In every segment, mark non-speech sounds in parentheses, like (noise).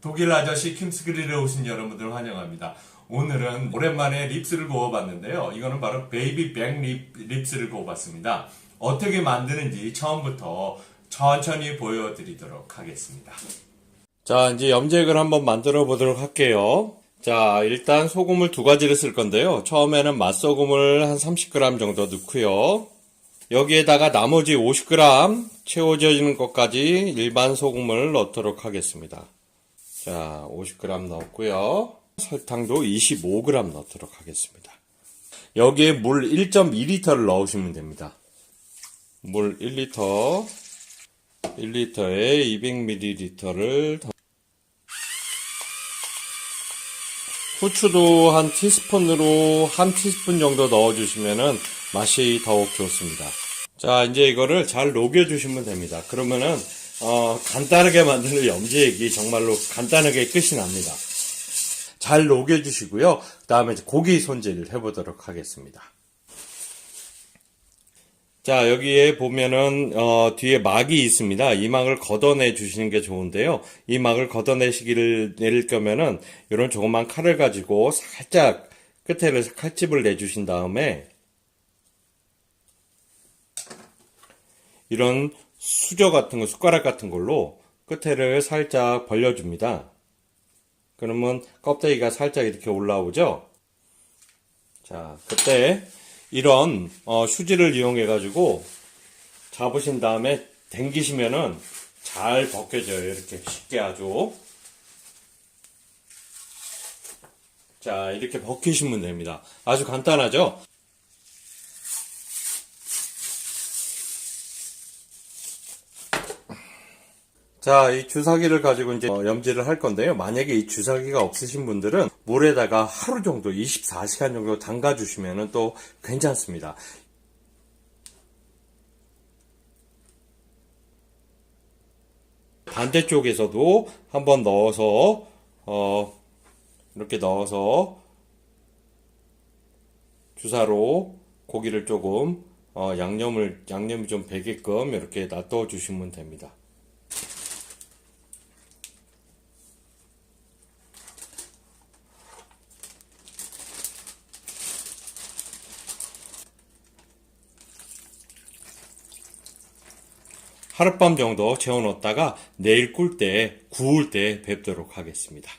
독일 아저씨 킴스그릴에 오신 여러분들 환영합니다. 오늘은 오랜만에 립스를 구워봤는데요. 이거는 바로 베이비 백 립, 립스를 구워봤습니다. 어떻게 만드는지 처음부터 천천히 보여드리도록 하겠습니다. 자, 이제 염색을 한번 만들어 보도록 할게요. 자, 일단 소금을 두 가지를 쓸 건데요. 처음에는 맛소금을 한 30g 정도 넣고요. 여기에다가 나머지 50g 채워지는 것까지 일반 소금을 넣도록 하겠습니다. 자, 50g 넣었고요. 설탕도 25g 넣도록 하겠습니다. 여기에 물 1.2리터를 넣으시면 됩니다. 물 1리터, 1리터에 200ml를 후추도 한 티스푼으로 한 티스푼 정도 넣어주시면은 맛이 더욱 좋습니다. 자, 이제 이거를 잘 녹여 주시면 됩니다. 그러면은, 어, 간단하게 만드는 염지액이 정말로 간단하게 끝이 납니다. 잘 녹여 주시고요. 그 다음에 고기 손질을 해 보도록 하겠습니다. 자, 여기에 보면은, 어, 뒤에 막이 있습니다. 이 막을 걷어내 주시는 게 좋은데요. 이 막을 걷어내시기를 내릴 거면은, 이런 조그만 칼을 가지고 살짝 끝에 칼집을 내주신 다음에, 이런 수저 같은 거, 숟가락 같은 걸로 끝에를 살짝 벌려줍니다. 그러면 껍데기가 살짝 이렇게 올라오죠? 자, 그때 이런 어, 휴지를 이용해 가지고 잡으신 다음에 당기시면은 잘 벗겨져요. 이렇게 쉽게 아주. 자, 이렇게 벗기시면 됩니다. 아주 간단하죠? 자, 이 주사기를 가지고 이제 어, 염지를 할 건데요. 만약에 이 주사기가 없으신 분들은 물에다가 하루 정도, 24시간 정도 담가 주시면 또 괜찮습니다. 반대쪽에서도 한번 넣어서 어, 이렇게 넣어서 주사로 고기를 조금 어, 양념을 양념이 좀 배게끔 이렇게 놔둬 주시면 됩니다. 하룻밤 정도 재워놓다가 내일 꿀 때, 구울 때 뵙도록 하겠습니다.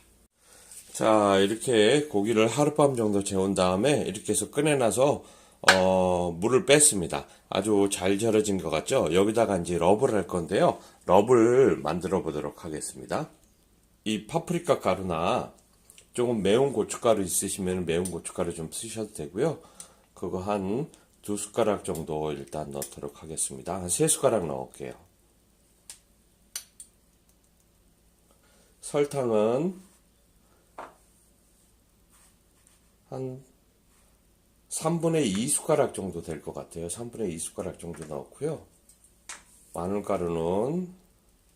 자, 이렇게 고기를 하룻밤 정도 재운 다음에 이렇게 해서 꺼내놔서 어, 물을 뺐습니다. 아주 잘 절여진 것 같죠? 여기다가 이제 러브를 할 건데요. 러브를 만들어 보도록 하겠습니다. 이 파프리카 가루나 조금 매운 고춧가루 있으시면 매운 고춧가루 좀 쓰셔도 되고요. 그거 한 두 숟가락 정도 일단 넣도록 하겠습니다. 한 세 숟가락 넣을게요. 설탕은 한 3분의 2 숟가락 정도 될 것 같아요. 3분의 2 숟가락 정도 넣고요. 마늘가루는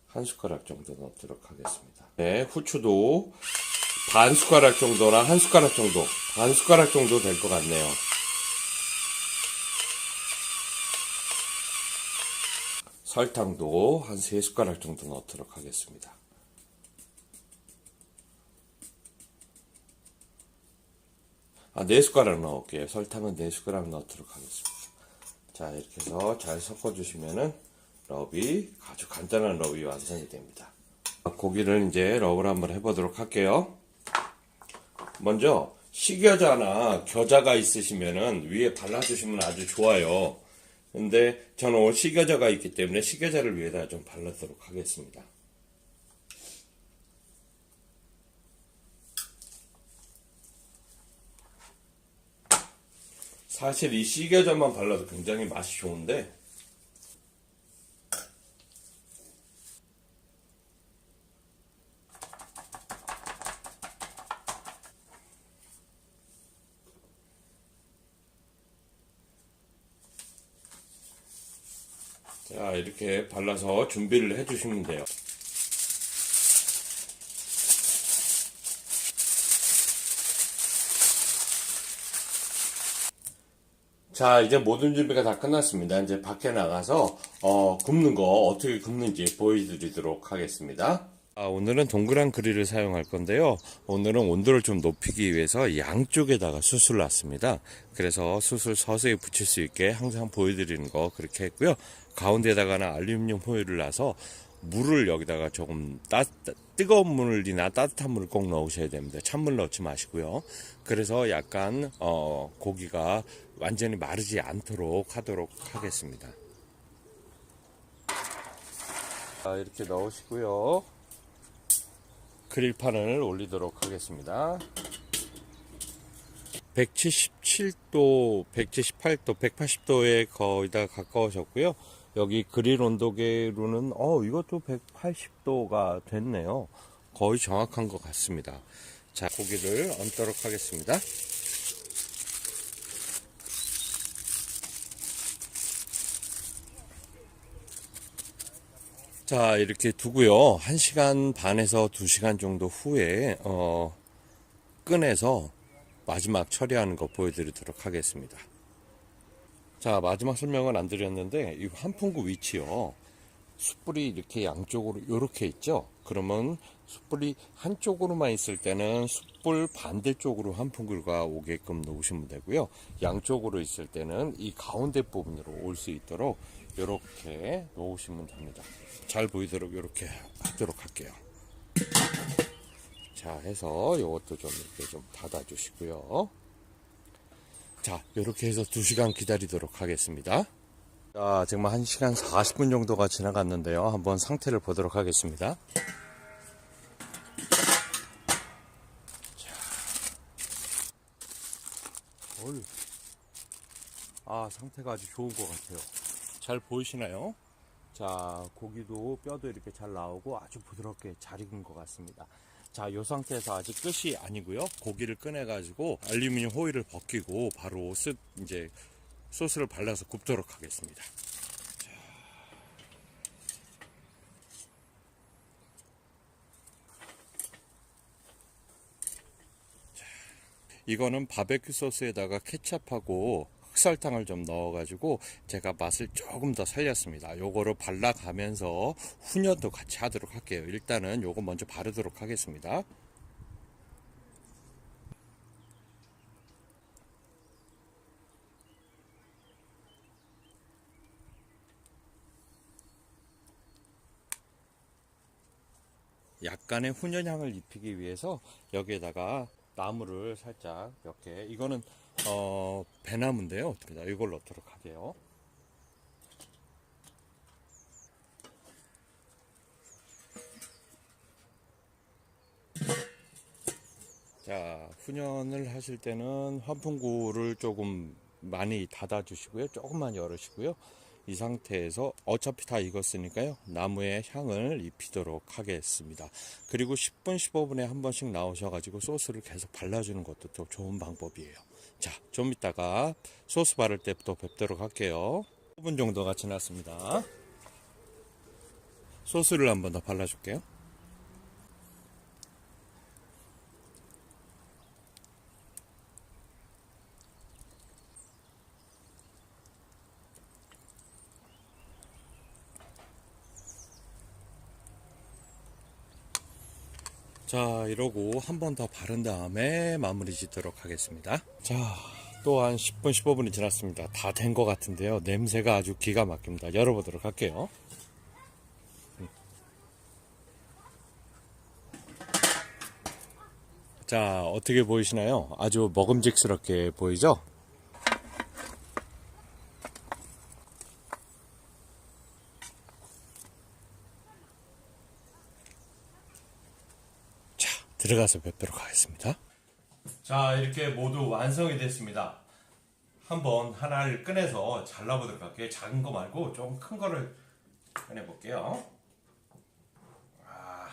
한 숟가락 정도 넣도록 하겠습니다. 네, 후추도 반 숟가락 정도나 한 숟가락 정도, 반 숟가락 정도 될 것 같네요. 설탕도 한세 숟가락 정도 넣도록 하겠습니다. 아, 네 숟가락 넣을게요. 설탕은 네 숟가락 넣도록 하겠습니다. 자, 이렇게 해서 잘 섞어주시면은 러비, 아주 간단한 러비 완성이 됩니다. 고기를 이제 러브를 한번 해보도록 할게요. 먼저 식여자나 겨자가 있으시면은 위에 발라주시면 아주 좋아요. 근데 저는 오늘 식여자가 있기 때문에 식여자를 위에다 좀 발라도록 하겠습니다. 사실 이 식여자만 발라도 굉장히 맛이 좋은데 자 이렇게 발라서 준비를 해주시면 돼요. 자, 이제 모든 준비가 다 끝났습니다. 이제 밖에 나가서, 어, 굽는 거 어떻게 굽는지 보여드리도록 하겠습니다. 아, 오늘은 동그란 그릴을 사용할 건데요. 오늘은 온도를 좀 높이기 위해서 양쪽에다가 숯을 놨습니다. 그래서 숯을 서서히 붙일 수 있게 항상 보여드리는 거 그렇게 했고요. 가운데다가는 알루미늄 호일을 놔서 물을 여기다가 조금 따, 따- 뜨거운 물이나 따뜻한 물을 꼭 넣으셔야 됩니다. 찬물 넣지 마시고요. 그래서 약간 어, 고기가 완전히 마르지 않도록 하도록 하겠습니다. 자, 이렇게 넣으시고요. 그릴판을 올리도록 하겠습니다. 177도, 178도, 180도에 거의 다 가까우셨고요. 여기 그릴 온도계로는 어 이것도 180도가 됐네요. 거의 정확한 것 같습니다. 자 고기를 얹도록 하겠습니다. 자 이렇게 두고요. 1시간 반에서 2시간 정도 후에 어, 꺼내서 마지막 처리하는 거 보여드리도록 하겠습니다. 자, 마지막 설명은 안 드렸는데, 이 환풍구 위치요. 숯불이 이렇게 양쪽으로 이렇게 있죠? 그러면 숯불이 한쪽으로만 있을 때는 숯불 반대쪽으로 환풍구가 오게끔 놓으시면 되고요. 양쪽으로 있을 때는 이 가운데 부분으로 올 수 있도록 이렇게 놓으시면 됩니다. 잘 보이도록 이렇게 하도록 할게요. 자, 해서 이것도 좀 이렇게 좀 닫아주시고요. 자, 이렇게 해서 2시간 기다리도록 하겠습니다. 자, 지금 1시간 40분 정도가 지나갔는데요. 한번 상태를 보도록 하겠습니다. 자. 아, 상태가 아주 좋은 것 같아요. 잘 보이시나요? 자, 고기도 뼈도 이렇게 잘 나오고 아주 부드럽게 잘 익은 것 같습니다. 자, 이 상태에서 아직 끝이 아니고요. 고기를 꺼내가지고 알루미늄 호일을 벗기고 바로 스, 이제 소스를 발라서 굽도록 하겠습니다. 이거는 바베큐 소스에다가 케찹하고 흑설탕을 좀 넣어가지고 제가 맛을 조금 더 살렸습니다. 요거를 발라가면서 훈연도 같이 하도록 할게요. 일단은 요거 먼저 바르도록 하겠습니다. 약간의 훈연향을 입히기 위해서 여기에다가 나무를 살짝 이렇게 이거는 어 배나무인데요. 이걸 넣도록 할게요. 자, 훈연을 하실 때는 환풍구를 조금 많이 닫아 주시고요. 조금만 열으시고요. 이 상태에서 어차피 다 익었으니까요. 나무의 향을 입히도록 하겠습니다. 그리고 10분, 15분에 한 번씩 나오셔가지고 소스를 계속 발라주는 것도 또 좋은 방법이에요. 자, 좀 이따가 소스 바를 때부터 뵙도록 할게요. 5분 정도가 지났습니다. 소스를 한 번 더 발라줄게요. 자, 이러고 한 번 더 바른 다음에 마무리 짓도록 하겠습니다. 자, 또 한 10분, 15분이 지났습니다. 다 된 것 같은데요. 냄새가 아주 기가 막힙니다. 열어보도록 할게요. 자, 어떻게 보이시나요? 아주 먹음직스럽게 보이죠? 자, 들어가서 뵙도록 하겠습니다. 자, 이렇게 모두 완성이 됐습니다. 한번 하나를 꺼내서 잘라보도록 할게요. 작은 거 말고 좀 큰 거를 꺼내볼게요. 아.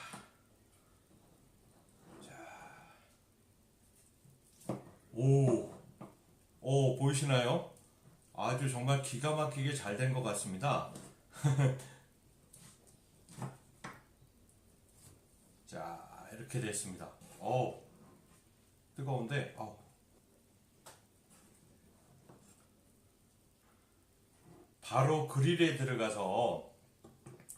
자. 오, 오, 보이시나요? 아주 정말 기가 막히게 잘 된 것 같습니다. (laughs) 자, 이렇게 됐습니다. 어 뜨거운데, 어. 바로 그릴에 들어가서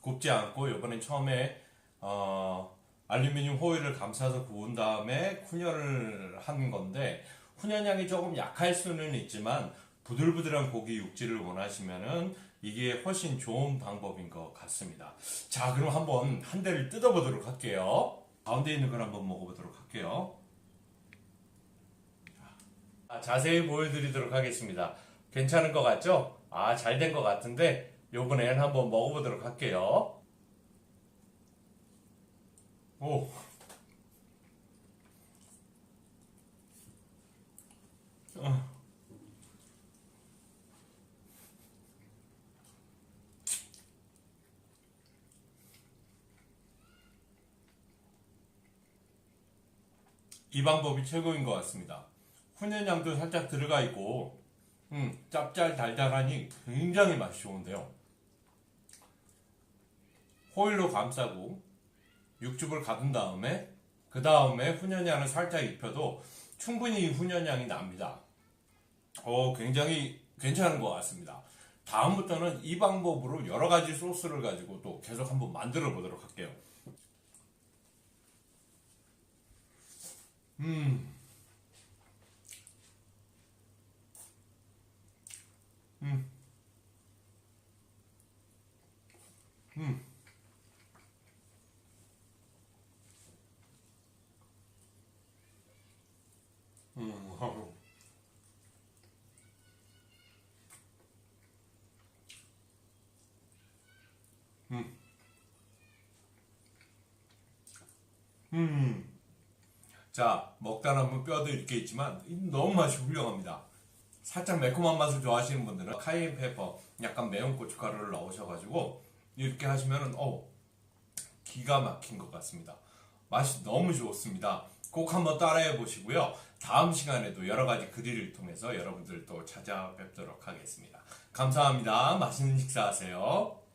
굽지 않고 이번엔 처음에 어, 알루미늄 호일을 감싸서 구운 다음에 훈연을 한 건데 훈연량이 조금 약할 수는 있지만 부들부들한 고기 육질을 원하시면은 이게 훨씬 좋은 방법인 것 같습니다. 자, 그럼 한번 한 대를 뜯어보도록 할게요. 가운데 있는 걸 한번 먹어보도록 할게요. 아, 자세히 보여드리도록 하겠습니다. 괜찮은 것 같죠? 아, 잘 된 것 같은데, 요번엔 한번 먹어보도록 할게요. 오. 어. 이 방법이 최고인 것 같습니다. 훈연량도 살짝 들어가 있고, 음, 짭짤 달달하니 굉장히 맛이 좋은데요. 호일로 감싸고 육즙을 가둔 다음에 그 다음에 훈연향을 살짝 입혀도 충분히 훈연향이 납니다. 어, 굉장히 괜찮은 것 같습니다. 다음부터는 이 방법으로 여러 가지 소스를 가지고 또 계속 한번 만들어 보도록 할게요. 음. 음. 음. 음. 음. 음. 자, 먹다 남은 뼈도 이렇게 있지만 너무 맛이 훌륭합니다. 살짝 매콤한 맛을 좋아하시는 분들은 카이엔 페퍼, 약간 매운 고춧가루를 넣으셔가지고 이렇게 하시면은 어 기가 막힌 것 같습니다. 맛이 너무 좋습니다. 꼭 한번 따라해 보시고요. 다음 시간에도 여러 가지 그릴을 통해서 여러분들 또 찾아뵙도록 하겠습니다. 감사합니다. 맛있는 식사하세요.